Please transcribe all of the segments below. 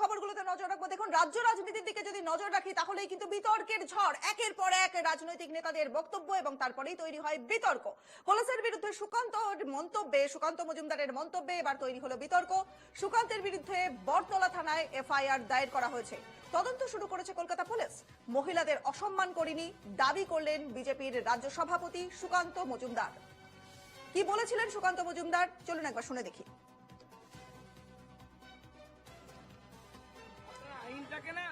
খবরগুলোতে নজর রাখব। দেখুন, রাজ্য রাজনীতির দিকে যদি নজর রাখি, তাহলেই কিন্তু বিতর্কের ঝড় একের পর এক রাজনৈতিক নেতাদের বক্তব্য এবং তারপরেই তৈরি হয় বিতর্ক। কলসের বিরুদ্ধে সুকান্ত মন্তব্যে, সুকান্ত মজুমদারের মন্তব্যে এবার তৈরি হলো বিতর্ক। সুকান্তের বিরুদ্ধে বটতলা থানায় এফআইআর দায়ের করা হয়েছে। তদন্ত শুরু করেছে কলকাতা পুলিশ। মহিলাদের অসম্মান করেনি, দাবি করলেন বিজেপির রাজ্য সভাপতি সুকান্ত মজুমদার। কি বলেছিলেন সুকান্ত মজুমদার? চলুন একবার শুনে দেখি। আইনটাকে না।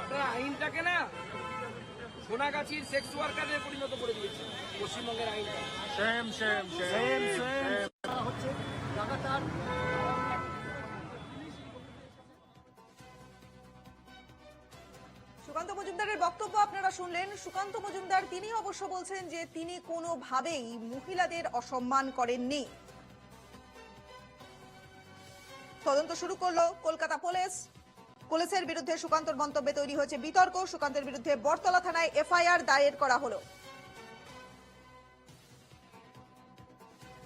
আপনারা আইনটাকে না সোনাগাছির সেক্স ওয়ার্কারে পরিণত করে দিয়েছে পশ্চিমবঙ্গের আইনটা। হচ্ছে shame, সুকান্ত মজুমদারের বক্তব্য আপনারা শুনলেন। সুকান্ত মজুমদার তিনি অবশ্য বলছেন যে তিনি কোনোভাবেই মহিলাদের অসম্মান করেননি। তদন্ত শুরু করল কলকাতা পুলিশ। পুলিশের বিরুদ্ধে সুকান্তর মন্তব্যে তৈরি হয়েছে বিতর্ক। সুকান্তের বিরুদ্ধে বটতলা থানায় এফআইআর দায়ের করা হলো।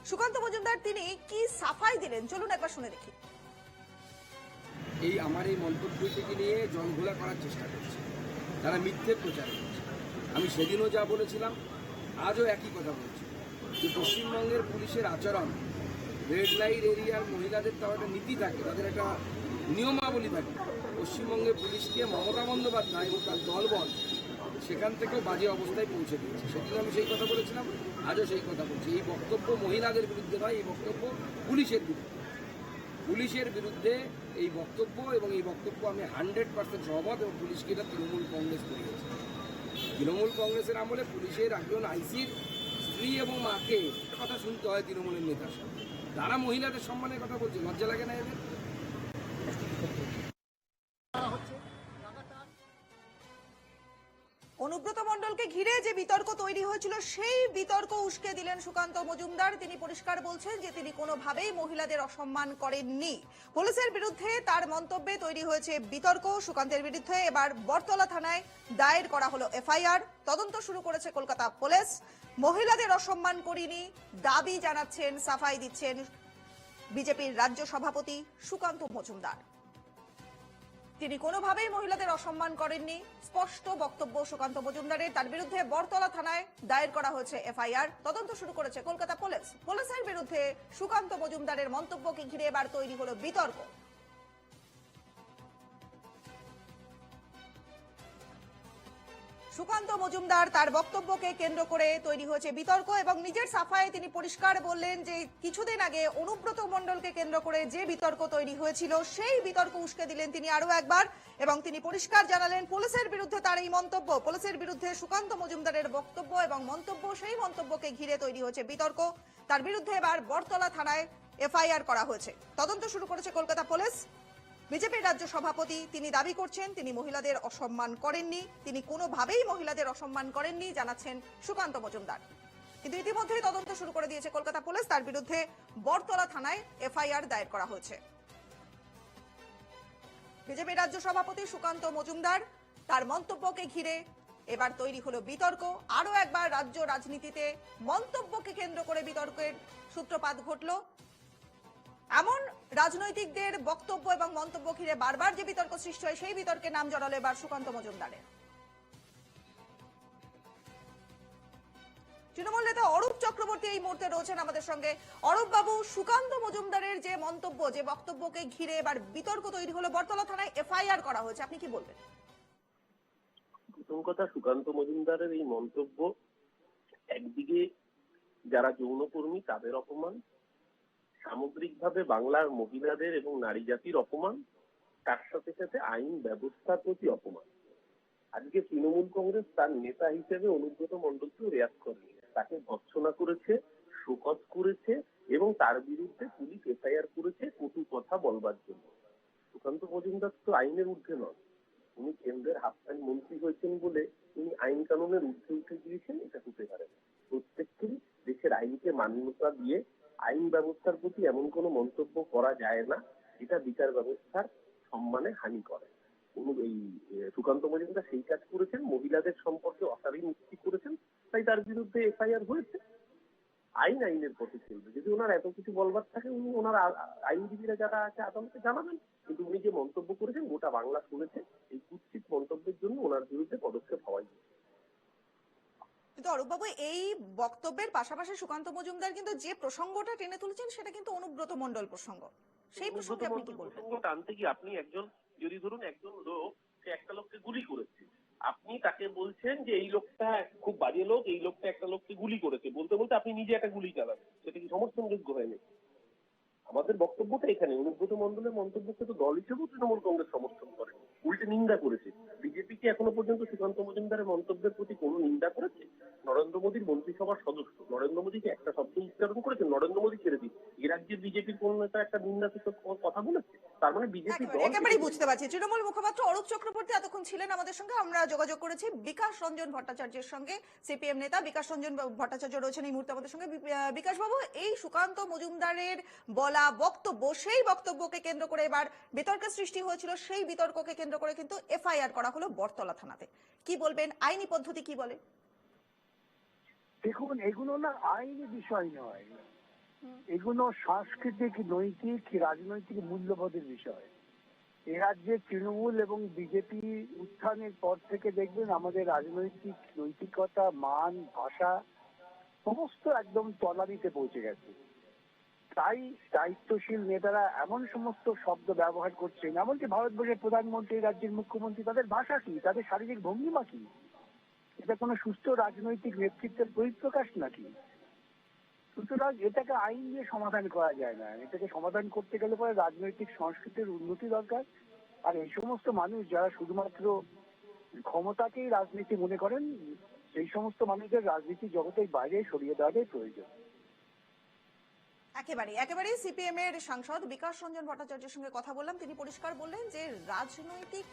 সুকান্ত মজুমদার, তিনি কি সাফাই দিলেন? চলুন একবার শুনে দেখি। এই আমার এই মন্তব্যটিকে নিয়ে জলঘোলা করার চেষ্টা করছে। তারা মিথ্যে প্রচার করছে। আমি সেদিনও যা বলেছিলাম, আজও একই কথা বলছি যে পশ্চিমবঙ্গের পুলিশের আচরণ রেড লাইট এরিয়ার মহিলাদের তাও একটা নীতি থাকে, তাদের একটা নিয়মাবলী থাকে। পশ্চিমবঙ্গের পুলিশকে মমতা বন্দ্যোপাধ্যায় এবং তার দলবল সেখান থেকেও বাজে অবস্থায় পৌঁছে দিয়েছে। সেদিন আমি সেই কথা বলেছিলাম, আজও সেই কথা বলছি। এই বক্তব্য মহিলাদের বিরুদ্ধে নয়, এই বক্তব্য পুলিশের বিরুদ্ধে। পুলিশের বিরুদ্ধে এই বক্তব্য এবং এই বক্তব্য আমি হান্ড্রেড পার্সেন্ট সহমত এবং পুলিশকে এটা তৃণমূল কংগ্রেস করিয়েছে তৃণমূল কংগ্রেসের আমলে পুলিশের একজন আইসির স্ত্রী এবং মাকে কথা শুনতে হয় তৃণমূলের নেতার সাথে তারা মহিলাদের সম্মানের কথা বলছে, লজ্জা লাগে না এদের? যে বিতর্ক তৈরি হয়েছিল, সেই বিতর্ক উস্কে দিলেন সুকান্ত মজুমদার। তিনি পরিষ্কার বলছেন যে তিনি কোনোভাবেই মহিলাদের অসম্মান করেননি। পুলিশের বিরুদ্ধে তার মন্তব্যে তৈরি হয়েছে বিতর্ক। সুকান্তের বিরুদ্ধে এবার বটতলা থানায় দায়ের করা হলো এফআইআর। তদন্ত শুরু করেছে কলকাতা পুলিশ। মহিলাদের অসম্মান করিনি, দাবি জানাচ্ছেন, সাফাই দিচ্ছেন বিজেপির রাজ্য সভাপতি সুকান্ত মজুমদার। তিনি কোনোভাবেই মহিলাদের অসম্মান করেননি। স্পষ্ট বক্তব্য সুকান্ত মজুমদারের। তার বিরুদ্ধে বরতলা থানায় দায়ের করা হয়েছে এফআইআর। তদন্ত শুরু করেছে কলকাতা পুলিশ। পুলিশের বিরুদ্ধে সুকান্ত মজুমদারের মন্তব্যকে ঘিরে এবার তৈরি হলো বিতর্ক। সুকান্ত মজুমদার তার বক্তব্যকে কেন্দ্র করে তৈরি হয়েছে বিতর্ক এবং নিজের সাফায়ে তিনি পরিষ্কার বললেন যে কিছুদিন আগে অনুব্রত মণ্ডলকে কেন্দ্র করে যে বিতর্ক তৈরি হয়েছিল, সেই বিতর্ক উস্কে দিলেন তিনি আরও একবার এবং তিনি পরিষ্কার জানালেন পুলিশের বিরুদ্ধে তার এই মন্তব্য। পুলিশের বিরুদ্ধে সুকান্ত মজুমদারের বক্তব্য এবং মন্তব্য, সেই মন্তব্যকে ঘিরে তৈরি হয়েছে বিতর্ক। তার বিরুদ্ধে এবার বটতলা থানায় এফআইআর করা হয়েছে। তদন্ত শুরু করেছে কলকাতা পুলিশ। বিজেপির রাজ্য সভাপতি, তিনি দাবি করছেন তিনি মহিলাদের অসম্মান করেননি। তিনি কোনোভাবেই মহিলাদের অসম্মান করেননি, জানাচ্ছেন সুকান্ত মজুমদার। কিন্তু ইতিমধ্যেই তদন্ত শুরু করে দিয়েছে কলকাতা পুলিশ। তার বিরুদ্ধে বটতলা থানায় এফআইআর দায়ের করা হয়েছে। বিজেপির রাজ্য সভাপতি সুকান্ত মজুমদার তার মন্তব্যকে ঘিরে এবার তৈরি হলো বিতর্ক। আরও একবার রাজ্য রাজনীতিতে মন্তব্যকে কেন্দ্র করে বিতর্কের সূত্রপাত ঘটলো। এমন রাজনৈতিকদের বক্তব্য এবং মন্তব্য ঘিরে বারবার যে বিতর্ক সৃষ্টি হয়, সেই বিতর্কে নাম জড়ালো এবার সুকান্ত মজুমদারের। তৃণমূল নেতা অরূপ চক্রবর্তী এই মুহূর্তে রয়েছেন আমাদের সঙ্গে। অরূপ বাবু সুকান্ত মজুমদারের যে মন্তব্য, যে বক্তব্যকে ঘিরে এবার বিতর্ক তৈরি হলো, বটতলা থানায় এফআইআর করা হয়েছে। আপনি কি বলবেন? প্রথম কথা, সুকান্ত মজুমদারের এই মন্তব্য একদিকে যারা যৌনকর্মী, তাদের অপমান সামগ্রিকভাবে বাংলার মহিলাদের এবং নারী জাতির অপমান, তার সাথে সাথে আইন ব্যবস্থার প্রতি অপমান। আজকে তৃণমূল কংগ্রেস তার নেতা হিসেবে অনুব্রত মণ্ডলকেও রেয়াত করেনি। তাকে ভৎসনা করেছে, শোকজ করেছে এবং তার বিরুদ্ধে পুলিশ এফআইআর করেছে কটু কথা বলবার জন্য। সুকান্ত মজুমদার তো আইনের ঊর্ধ্বে নন। উনি কেন্দ্রের হাফতানি মন্ত্রী হয়েছেন বলে তিনি আইন কানুনের ঊর্ধ্বে উঠে গিয়েছেন, এটা হতে পারে প্রত্যেককেই দেশের আইনকে মান্যতা দিয়ে আইন ব্যবস্থার প্রতি এমন কোনো মন্তব্য করা যায় না, যেটা বিচার ব্যবস্থার সম্মানে হানি করে। এই সুকান্ত মজুমদার সেই কাজ করেছেন, মহিলাদের সম্পর্কে অশালীন উক্তি করেছেন, তাই তার বিরুদ্ধে এফআইআর হয়েছে। আইন আইনের পথে চলবে। যদি ওনার এত কিছু বলবার থাকে, উনি ওনার আইনজীবীরা যারা আছে, আদালতে জানাবেন। কিন্তু উনি যে মন্তব্য করেছেন, গোটা বাংলা শুনেছে, এই কুৎসিত মন্তব্যের জন্য ওনার বিরুদ্ধে পদক্ষেপ হওয়াই উচিত। কিন্তু অরূপবাবু এই বক্তব্যের পাশাপাশি সুকান্ত মজুমদার কিন্তু যে প্রসঙ্গটা টেনে তুলেছেন সেটা কিন্তু অনুব্রত মণ্ডল প্রসঙ্গ। সেই প্রসঙ্গে আপনি কি বলবেন? প্রসঙ্গ টানতে কি আপনি একজন যদি ধরুন একজন লোক সে একটা লোককে গুলি করেছে আপনি তাকে বলছেন যে এই লোকটা খুব বাজে লোক এই লোকটা একটা লোককে গুলি করেছে। বলতে বলতে আপনি নিজে একটা গুলি চালান সেটা কি সমর্থনযোগ্য হয়নি? আমাদের বক্তব্যটা এখানে অনুব্রত মন্ডলের মন্তব্যকে তো দল হিসেবেও তৃণমূল কংগ্রেস সমর্থন করে উল্টে নিন্দা করেছে। বিজেপি কি এখনও পর্যন্ত সুকান্ত মজুমদারের মন্তব্যের প্রতি কোন নিন্দা করেছে? নরেন্দ্র মোদীর মন্ত্রিসভার সদস্য। নরেন্দ্র মোদীকে একটা শব্দ উচ্চারণ করেছে নরেন্দ্র মোদী ছেড়ে দিন। এ রাজ্যের বিজেপির কোন নেতা একটা নিন্দাসূচক কথা বলেছে? তার মানে বিজেপি দল একেবারেই বুঝতে পারছি। তৃণমূল মুখপাত্র অরূপ চক্রবর্তী এতক্ষণ ছিলেন আমাদের সঙ্গে। আমরা যোগাযোগ করেছি বিকাশ রঞ্জন ভট্টাচার্যের সঙ্গে সিপিএম নেতা বিকাশ রঞ্জন ভট্টাচার্য রয়েছেন এই মুহূর্তে আমাদের সঙ্গে। বিকাশ বাবু এই সুকান্ত মজুমদারের বলা বক্তব্য সেই বক্তব্যকে কেন্দ্র করে এবার বিতর্কের সৃষ্টি হয়েছিল। সেই বিতর্ককে কেন্দ্র করে কিন্তু এফআইআর করা হলো বটতলা থানাতে। কি বলবেন? আইনি পদ্ধতি কি বলে? দেখুন এগুলো না আইনি বিষয় নয়। এগুলো সাংস্কৃতিক, নৈতিক রাজনৈতিক মূল্যবোধের বিষয়। এ রাজ্যে তৃণমূল এবং বিজেপি উত্থানের পর থেকে দেখবেন আমাদের রাজনৈতিক নৈতিকতা, মান, ভাষা সমস্ত একদম তলানিতে পৌঁছে গেছে। তাই দায়িত্বশীল নেতারা এমন সমস্ত শব্দ ব্যবহার করছেন, এমনকি ভারতবর্ষের প্রধানমন্ত্রী, রাজ্যের মুখ্যমন্ত্রী, তাদের ভাষা কি? তাদের শারীরিক ভঙ্গিমা কি? এটা কোনো সুস্থ রাজনৈতিক নেতৃত্বের বহিঃপ্রকাশ নাকি? সুতরাং এটাকে আইন দিয়ে সমাধান করা যায় না। এটাকে সমাধান করতে গেলে পরে রাজনৈতিক সংস্কৃতির উন্নতি দরকার। আর এই সমস্ত মানুষ যারা শুধুমাত্র ক্ষমতাকেই রাজনীতি মনে করেন, সেই সমস্ত মানুষদের রাজনীতি জগতের বাইরে সরিয়ে দেওয়াটাই প্রয়োজন। একেবারে একেবারে সিপিএম এর সাংসদ বিকাশ রঞ্জন ভট্টাচার্যের সঙ্গে কথা বললাম। তিনি পরিষ্কার বললেন যে, রাজনৈতিক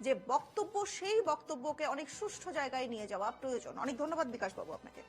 যে বক্তব্য, সেই বক্তব্যকে অনেক সুষ্ঠু জায়গায় নিয়ে যাওয়া প্রয়োজন। অনেক ধন্যবাদ বিকাশ বাবু আপনাকে।